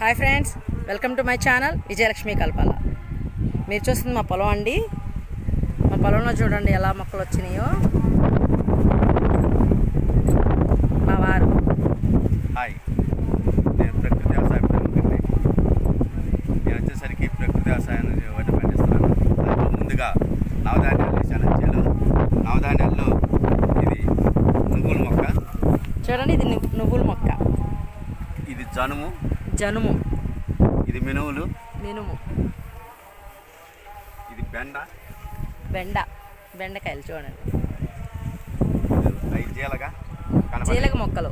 Hi friends welcome to my channel Vijayalakshmi Kalpala. మీరు చూస్తుంది మా పొలం అండి. మా పొలంలో చూడండి ఎలా మొక్కలు వచ్చినాయో. మా వారు. హాయ్ నేను ప్రకృతి వ్యవసాయ నేను వచ్చేసరికి ప్రకృతి వ్యవసాయాన్ని ఒకటి పండిస్తున్నాను? దాంట్లో ముందుగా నవధాన్యాలు చేలో నవధాన్యాల్లో ఇది నువ్వుల మొక్క. చూడండి ఇది నువ్వుల మొక్క. ఇది జనుము. జనుము. ఇది మినువులు మినుము. ఇది బెండ? బెండ. బెండకాయలు చూడండి. కనపడే జీలక మొక్కలు.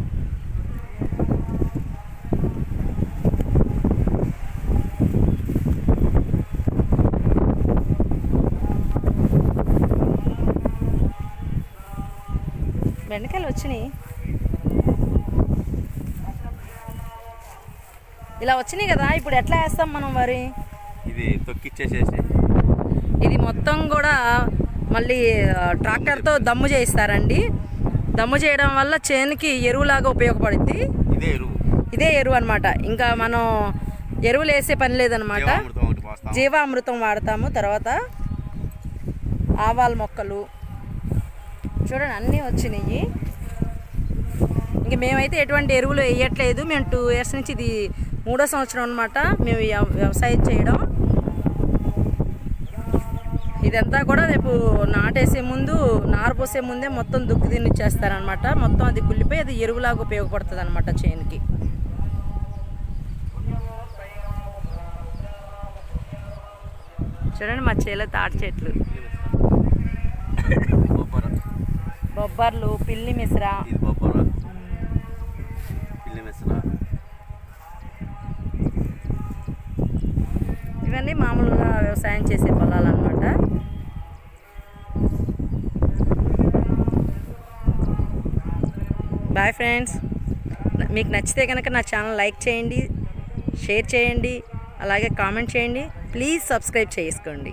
బెండకాయలు వచ్చినాయి. ఇలా వచ్చినాయి కదా ఇప్పుడు ఎట్లా వేస్తాం మనం వరి? ఇది తొక్కిచ్చేసేసి. ఇది మొత్తం కూడా మళ్ళీ ట్రాక్టర్తో దమ్ము చేయిస్తారండి. దమ్ము చేయడం వల్ల చేనుకి ఎరువులాగా ఉపయోగపడుద్ది. ఇదే ఎరువు. ఇదే ఎరువు అనమాట ఇంకా మనం ఎరువులు వేసే పని లేదనమాట జీవామృతం వాడతాము తర్వాత ఆవాల మొక్కలు. చూడండి అన్నీ వచ్చినాయి. ఇంక మేమైతే ఎటువంటి ఎరువులు వేయట్లేదు. మేము టూ ఇయర్స్ నుంచి ఇది మూడో సంవత్సరం అనమాట మేము వ్యవ- వ్యవసాయం చేయడం. ఇదంతా కూడా రేపు నాటేసే ముందు నారు పోసే ముందే మొత్తం దుక్కు తిని ఇచ్చేస్తారనమాట మొత్తం అది కుళ్ళిపోయి అది ఎరువులాగా ఉపయోగపడుతుంది అనమాట చేనుకి. చూడండి మా చేలో తాటి చెట్లు. బొబ్బర. బొబ్బర్లు పిల్లి మిశ్ర. ఇవన్నీ మామూలుగా వ్యవసాయం చేసే పొలాలు అనమాట బాయ్ ఫ్రెండ్స్ మీకు నచ్చితే కనుక నా ఛానల్ లైక్ చేయండి షేర్ చేయండి అలాగే కామెంట్ చేయండి. ప్లీజ్ సబ్స్క్రైబ్ చేసుకోండి.